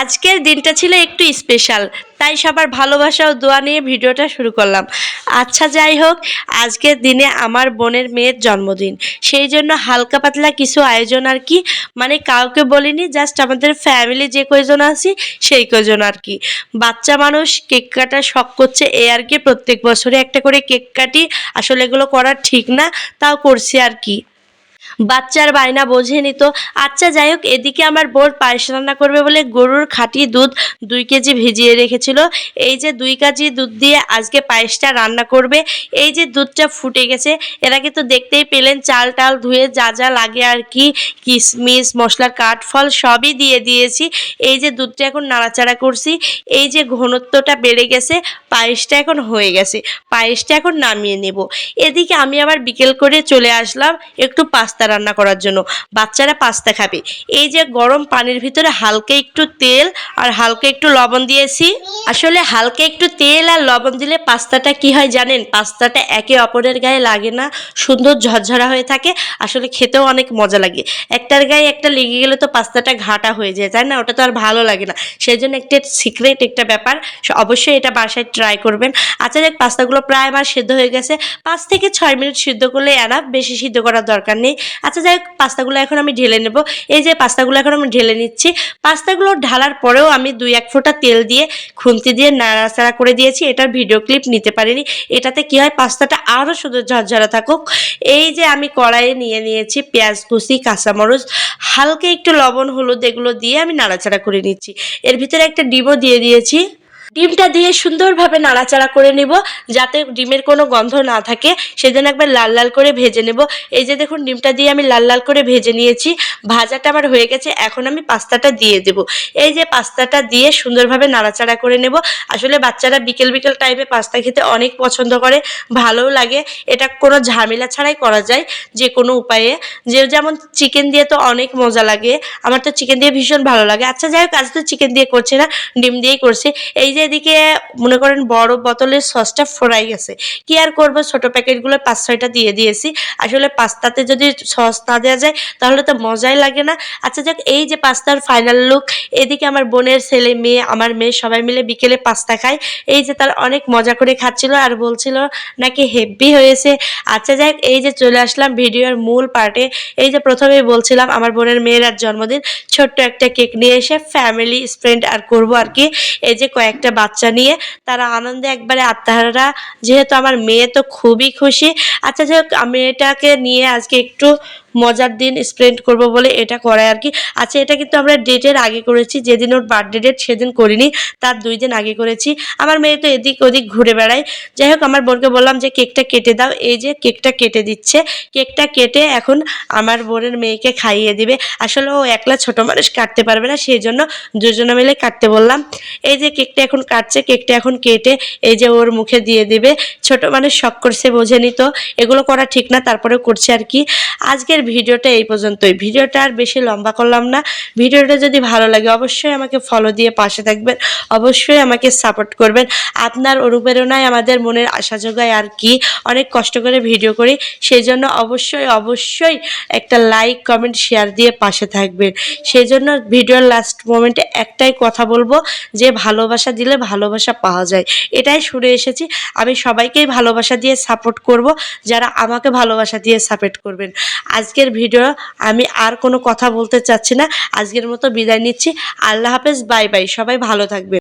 আজকের দিনটা ছিল একটু স্পেশাল তাই সবার ভালোবাসা ও দোয়া নিয়ে ভিডিওটা শুরু করলাম। আচ্ছা যাই হোক, আজকের দিনে আমার বোনের মেয়ের জন্মদিন। সেই জন্য হালকা পাতলা কিছু আয়োজন আর কি মানে কাউকে বলিনি জাস্ট আমাদের ফ্যামিলি যে কয়জন আছি, সেই কয়জন আর কি। বাচ্চা মানুষ, কেক কাটার শখ করছে, এ আর কি প্রত্যেক বছরে একটা করে কেক কাটি, আসলে এগুলো করা ঠিক না, তাও করছি আর কি। বাচ্চার বায়না বোঝেনি তো। আচ্ছা যাই হোক, এদিকে আমার বোর পায়েস রান্না করবে বলে গরুর খাঁটি দুধ দুই কেজি ভিজিয়ে রেখেছিল। এই যে দুই কেজি দুধ দিয়ে আজকে পায়েসটা রান্না করবে, এই যে দুধটা ফুটে গেছে, এরা আগে তো দেখতেই পেলেন চাল টাল ধুয়ে যা যা লাগে আর কি, কিশমিশ, মশলার কাঠফল সবই দিয়ে দিয়েছি। এই যে দুধটা এখন নাড়াচাড়া করছি, এই যে ঘনত্বটা বেড়ে গেছে, পায়েসটা এখন হয়ে গেছে, পায়েসটা এখন নামিয়ে নেব। এদিকে আমি আবার বিকেল করে চলে আসলাম, একটু পাস্তা রান্না করার জন্য। বাচ্চারা পাস্তা খাবে। এই যে গরম পানির ভিতরে হালকা একটু তেল আর হালকা একটু লবণ দিয়েছি। আসলে হালকা একটু তেল আর লবণ দিলে পাস্তাটা কি হয় জানেন? পাস্তাটা একে অপরের গায়ে লাগে না, সুন্দর ঝরঝরা হয়ে থাকে। আসলে খেতেও অনেক মজা লাগে। একটার গায়ে একটা লেগে গেলে তো পাস্তাটা ঘাটা হয়ে যায়, তাই না? ওটা তো আর ভালো লাগে না। সেই জন্য একটা সিক্রেট একটা ব্যাপার। অবশ্যই এটা বাসায় ট্রাই করবেন। আচ্ছা দেখ পাস্তাগুলো প্রায় আমার সিদ্ধ হয়ে গেছে। পাঁচ থেকে ছয় মিনিট সিদ্ধ করলে এনাফ। বেশি সিদ্ধ করার দরকার নেই। আচ্ছা যাই হোক, পাস্তাগুলো এখন আমি ঢেলে নেব। এই যে পাস্তাগুলো এখন আমি ঢেলে নিচ্ছি। পাস্তাগুলো ঢালার পরেও আমি দুই এক ফোঁটা তেল দিয়ে খুন্তি দিয়ে নাড়াচাড়া করে দিয়েছি। এটার ভিডিও ক্লিপ নিতে পারিনি। এটাতে কি হয়, পাস্তাটা আরও শুধু ঝরঝরা থাকুক। এই যে আমি কড়াইয়ে নিয়ে নিয়েছি পেঁয়াজ, কুচি, কাঁচামরিচ, হালকা একটু লবণ, হলুদ, এগুলো দিয়ে আমি নাড়াচাড়া করে নিচ্ছি। এর ভিতরে একটা ডিমও দিয়ে দিয়েছি। ডিমটা দিয়ে সুন্দরভাবে নাড়াচাড়া করে নেব, যাতে ডিমের কোনো গন্ধ না থাকে। সেজন্য একবার লাল লাল করে ভেজে নেব। এই যে দেখুন, ডিমটা দিয়ে আমি লাল লাল করে ভেজে নিয়েছি। ভাজাটা আমার হয়ে গেছে, এখন আমি পাস্তাটা দিয়ে দেব। এই যে পাস্তাটা দিয়ে সুন্দরভাবে নাড়াচাড়া করে নেব। আসলে বাচ্চারা বিকেল বিকেল টাইমে পাস্তা খেতে অনেক পছন্দ করে, ভালোও লাগে। এটা কোনো ঝামেলা ছাড়াই করা যায়, যে কোনো উপায়ে। যে যেমন চিকেন দিয়ে তো অনেক মজা লাগে। আমার তো চিকেন দিয়ে ভীষণ ভালো লাগে। আচ্ছা যাই হোক, আজ তো চিকেন দিয়ে করছে না, ডিম দিয়েই করছে। এই যে এদিকে মনে করেন বড় বোতলের সসটা ফোরাই গেছে। কি আর করব? ছোট প্যাকেটগুলো পাঁচ ছয়টা দিয়ে দিয়েছি। আসলে পাস্তাতে যদি সস না দেওয়া যায়, তাহলে তো মজাই লাগে না। আচ্ছা যাক, এই যে পাস্তার ফাইনাল লুক এদিকে আমার বোনের ছেলে, মেয়ে, আমার মেয়ে সবাই মিলে বিকেলে পাস্তা খায়। এই যে তার অনেক মজা করে খাচ্ছিল আর বলছিল নাকি হেভি হয়েছে। আচ্ছা যাক, এই যে চলে আসলাম ভিডিওর মূল পার্টে। এই যে প্রথমেই বলছিলাম, আমার বোনের মেয়ের আর জন্মদিন। ছোট্ট একটা কেক নিয়ে এসে ফ্যামিলি স্প্রেন্ড আর করব আর কি। এই যে কয়েকটা বাচ্চা নিয়ে তারা আনন্দে একবারে আত্মহারা। যেহেতু আমার মেয়ে তো খুবই খুশি। আচ্ছা যাই হোক, আমি এটাকে নিয়ে আজকে একটু মজার দিন স্পেন্ড করব বলে এটা করায় আর কি। আচ্ছা এটা কিন্তু আমরা ডেটের আগে করেছি, যেদিন ওর বার্থডে ডেট সেদিন করিনি, তার দুই দিন আগে করেছি। আমার মেয়ে তো এদিক ওদিক ঘুরে বেড়ায়। যাই হোক, আমার বোনকে বললাম যে, কেকটা কেটে দাও। এই যে কেকটা কেটে দিচ্ছে। কেকটা কেটে এখন আমার বোনের মেয়েকে খাইয়ে দিবে। আসলে ও একলা ছোট মানুষ, কাটতে পারবে না, সেই জন্য দুজনে মিলে কাটতে বললাম। এই যে কেকটা এখন কাটছে, কেকটা এখন কেটে এই যে ওর মুখে দিয়ে দিবে। ছোট মানুষ শখ করছে, বোঝেনি তো। এগুলো করা ঠিক না তারপরে করছে আর কি। আজকের ভিডিওটা এই পর্যন্তই। ভিডিওটা আর বেশি লম্বা করলাম না। ভিডিওটা যদি ভালো লাগে অবশ্যই আমাকে ফলো দিয়ে পাশে থাকবেন। অবশ্যই আমাকে সাপোর্ট করবেন। আপনার অনুপ্রেরণায় আমাদের মনের আশা যোগায় আর কি। অনেক কষ্ট করে ভিডিও করি। সেই জন্য অবশ্যই অবশ্যই একটা লাইক কমেন্ট শেয়ার দিয়ে পাশে থাকবেন। সেই জন্য ভিডিওর লাস্ট মোমেন্টে একটাই কথা বলব, যে ভালোবাসা দিলে ভালোবাসা পাওয়া যায়। এটাই শুনে এসেছি। আমি সবাইকেই ভালোবাসা দিয়ে সাপোর্ট করব। যারা আমাকে ভালোবাসা দিয়ে সাপোর্ট করবেন। আজকের ভিডিও, আমি আর কোনো কথা বলতে চাচ্ছি না। আজকের মতো বিদায় নিচ্ছি। আল্লাহ হাফেজ, বাই বাই। সবাই ভালো থাকবে